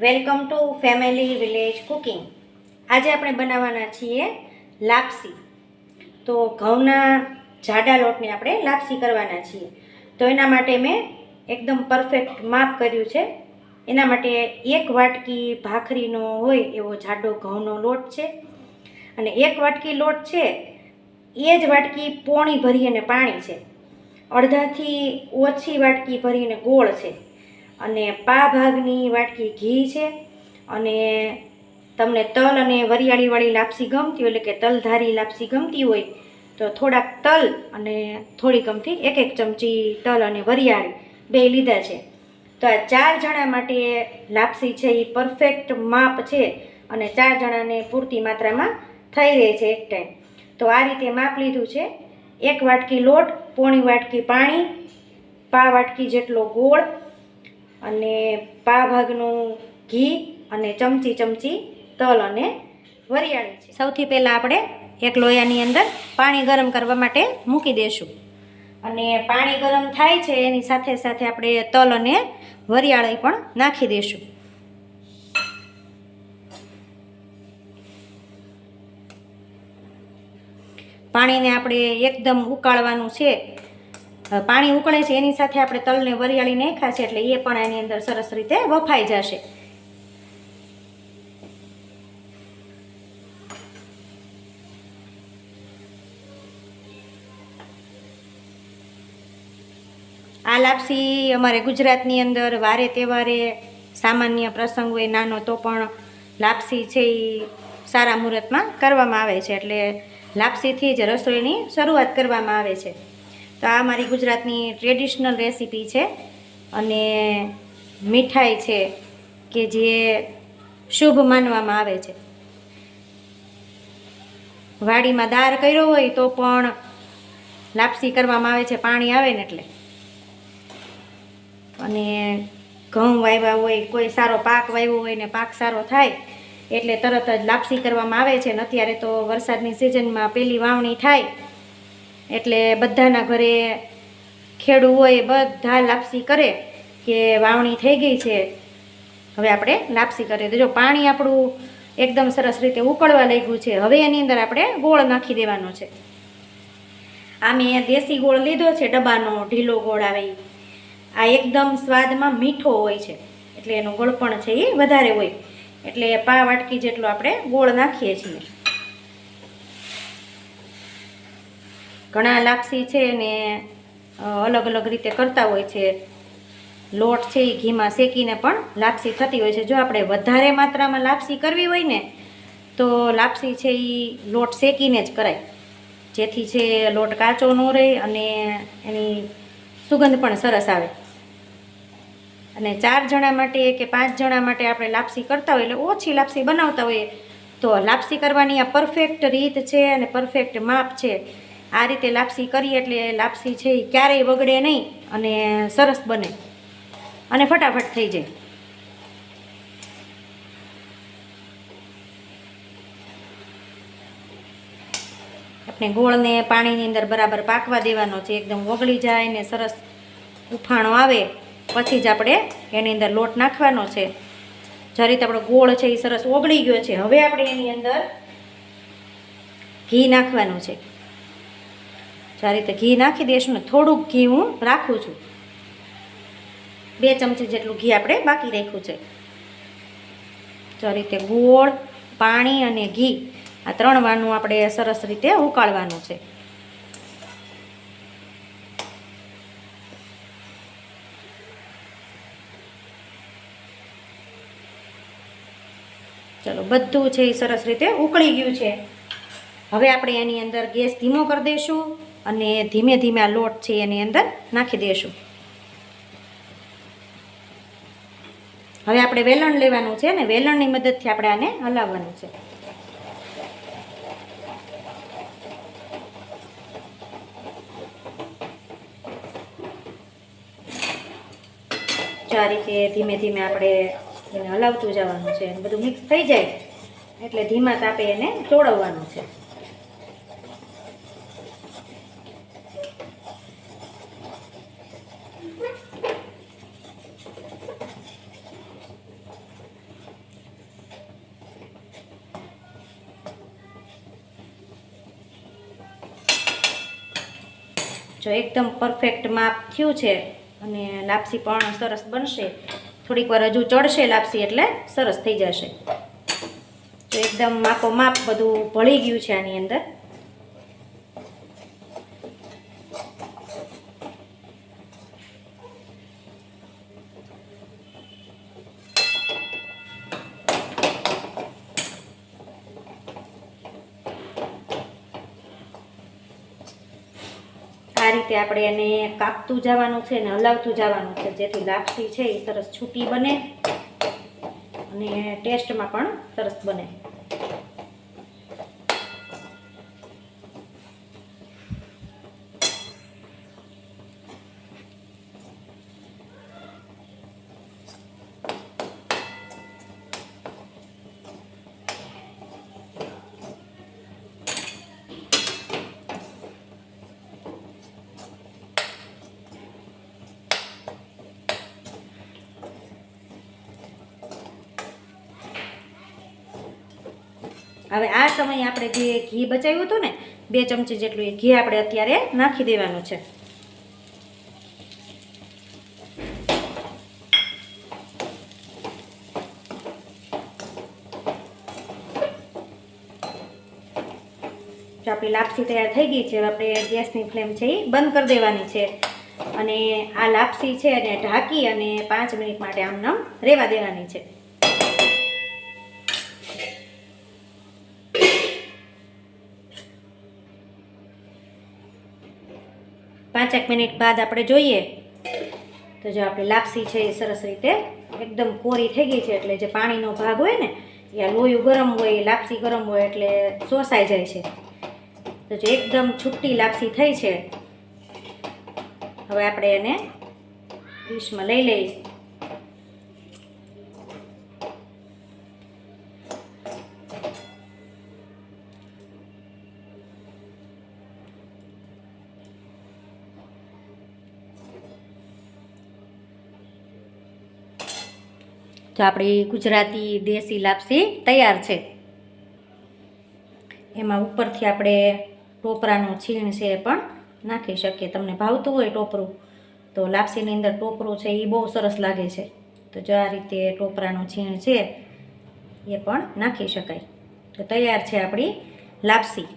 Welcome to family village cooking. આજે આપણે બનાવવાના છીએ લાપસી. તો ઘઉંના જાડા લોટની આપણે લાપસી કરવાના છીએ. તો એના માટે મેં એકદમ પરફેક્ટ માપ કર્યું છે. એના માટે એક વાટકી ભાખરીનો હોય એવો જાડો ઘઉંનો લોટ છે. અને એક વાટકી લોટ છે, એ જ વાટકી પોણી ભરી અને પાણી છે. અડધાથી ઓછી વાટકી ભરીને ગોળ છે. અને પા ભાગની વાટકી ઘી છે. અને તમને તલ અને વરિયાળીવાળી લાપસી ગમતી હોય એટલે કે તલધારી લાપસી ગમતી હોય, તો થોડાક તલ અને થોડી ગમતી એક એક ચમચી તલ અને વરિયાળી બે લીધા છે. તો આ ચાર જણા માટે લાપસી છે એ પરફેક્ટ માપ છે અને ચાર જણાને પૂરતી માત્રામાં થઈ રહે છે એક ટાઈમ. તો આ રીતે માપ લીધું છે. એક વાટકી લોટ, પોણી વાટકી પાણી, પા વાટકી જેટલો ગોળ અને પા ભાગનું ઘી અને ચમચી ચમચી તલ અને વરિયાળી છે. સૌથી પહેલાં આપણે એક લોયાની અંદર પાણી ગરમ કરવા માટે મૂકી દઈશું અને પાણી ગરમ થાય છે, એની સાથે સાથે આપણે તલ અને વરિયાળી પણ નાખી દઈશું પાણીને આપણે એકદમ ઉકાળવાનું છે. પાણી ઉકળે છે, એની સાથે આપણે તલને વરિયાળી નાખ્યા એટલે એ પણ એની અંદર સરસ રીતે વફાઈ જશે. આ લાપસી અમારે ગુજરાતની અંદર વારે તહેવારે સામાન્ય પ્રસંગ હોય નાનો, તો પણ લાપસી છે એ સારા મુહૂર્તમાં કરવામાં આવે છે, એટલે લાપસીથી જ રસોઈની શરૂઆત કરવામાં આવે છે. તો આ મારી ગુજરાતની ટ્રેડિશનલ રેસીપી છે. અને મીઠાઈ છે કે જે શુભ માનવામાં આવે છે. વાડીમાં દાર કર્યો હોય તો પણ લાપસી કરવામાં આવે છે, પાણી આવે ને એટલે. અને ઘઉં વાવ્યા હોય, કોઈ સારો પાક વાવ્યો હોય ને પાક સારો થાય, એટલે તરત જ લાપસી કરવામાં આવે છે ને અત્યારે તો વરસાદની સિઝનમાં પહેલી વાવણી થાય એટલે બધાના ઘરે ખેડૂ હોય બધા લાપસી કરે કે વાવણી થઈ ગઈ છે. હવે આપણે લાપસી કરીએ તો જો પાણી આપણું એકદમ સરસ રીતે ઉકળવા લાગ્યું છે. હવે એની અંદર આપણે ગોળ નાખી દેવાનો છે. આ મેં દેશી ગોળ લીધો છે, ડબ્બાનો ઢીલો ગોળ આવે. આ એકદમ સ્વાદમાં મીઠો હોય છે. એટલે એનો ગળપણ છે એ વધારે હોય. એટલે પા વાટકી જેટલો આપણે ગોળ નાખીએ છીએ. ઘણા લાપસી છે ને અલગ અલગ રીતે કરતા હોય છે. લોટ છે એ ઘીમાં શેકીને પણ લાપસી થતી હોય છે. જો આપણે વધારે માત્રામાં લાપસી કરવી હોય ને, તો લાપસી છે એ લોટ શેકીને જ કરાય. જેથી છે લોટ કાચો ન રહે અને એની સુગંધ પણ સરસ આવે. અને ચાર જણા માટે કે પાંચ જણા માટે આપણે લાપસી કરતા હોય એટલે ઓછી લાપસી બનાવતા હોઈએ, તો લાપસી કરવાની આ પરફેક્ટ રીત છે અને પરફેક્ટ માપ છે. આ રીતે લાપસી કરીએ એટલે લાપસી છે એ ક્યારેય બગડે નહીં અને સરસ બને. અને ફટાફટ થઈ જાય. આપણે ગોળને પાણીની અંદર બરાબર પાકવા દેવાનો છે. એકદમ ઓગળી જાય ને સરસ ઉફાણો આવે. પછી જ આપણે એની અંદર લોટ નાખવાનો છે. જે રીતે આપણો ગોળ છે એ સરસ ઓગળી ગયો છે. હવે આપણે એની અંદર ઘી નાખવાનું છે. આ રીતે ઘી નાખી દઈશું ને થોડુંક ઘી હું રાખું છું. બે ચમચી જેટલું ઘી આપણે બાકી રાખ્યું છે. સારી રીતે ગોળ, પાણી અને ઘી આ ત્રણ વાનું આપણે સરસ રીતે ઉકાળવાનું છે. ચલો, બધું છે એ સરસ રીતે ઉકળી ગયું છે. હવે આપણે એની અંદર ગેસ ધીમો કરી દઈશું. અને ધીમે ધીમે આ લોટ છે એની અંદર નાખી દઈશું હવે આપણે વેલણ લેવાનું છે ને વેલણની મદદથી આપણે આને હલાવવાનું છે. આ રીતે ધીમે ધીમે આપણે એને હલાવતું જવાનું છે બધું મિક્સ થઈ જાય એટલે ધીમા તાપે એને ચોળવવાનું છે. જો એકદમ પરફેક્ટ માપ થયું છે અને લાપસી પણ સરસ બનશે. થોડીક વાર હજુ ચડશે લાપસી એટલે સરસ થઈ જશે. તો એકદમ માપો માપ બધું ભળી ગયું છે આની અંદર. રીતે આપણે એને કાપતું જવાનું છે ને હલાવતું જવાનું છે. જેથી લાપસી છે એ સરસ છૂટી બને અને ટેસ્ટમાં પણ સરસ બને. હવે આ સમયે આપણે જે ઘી બચાવ્યું હતું ને, બે ચમચી જેટલું એ ઘી આપણે અત્યારે નાખી દેવાનું છે. જો આપણી લાપસી તૈયાર થઈ ગઈ છે આપણે ગેસની ફ્લેમ છે એ બંધ કરી દેવાની છે. અને આ લાપસી છે એને ઢાંકી અને પાંચ મિનિટ માટે આમ નામ રહેવા દેવાની છે. પાંચેક મિનિટ બાદ આપણે જોઈએ. તો જો આપણી લાપસી છે એ સરસ રીતે એકદમ કોરી થઈ ગઈ છે એટલે જે પાણીનો ભાગ હોય ને, એ આ લોયું ગરમ હોય લાપસી ગરમ હોય એટલે શોષાઈ જાય છે. તો જો એકદમ છૂટી લાપસી થઈ છે. હવે આપણે એને ડીશમાં લઈ લઈ તો આપણી ગુજરાતી દેશી લાપસી તૈયાર છે. એમાં ઉપરથી આપણે ટોપરાનું છીણ છે એ પણ નાખી શકીએ. તમને ભાવતું હોય ટોપરું, તો લાપસીની અંદર ટોપરું છે એ બહુ સરસ લાગે છે. તો જો આ રીતે ટોપરાનું છીણ છે એ પણ નાખી શકાય. તો તૈયાર છે આપણી લાપસી.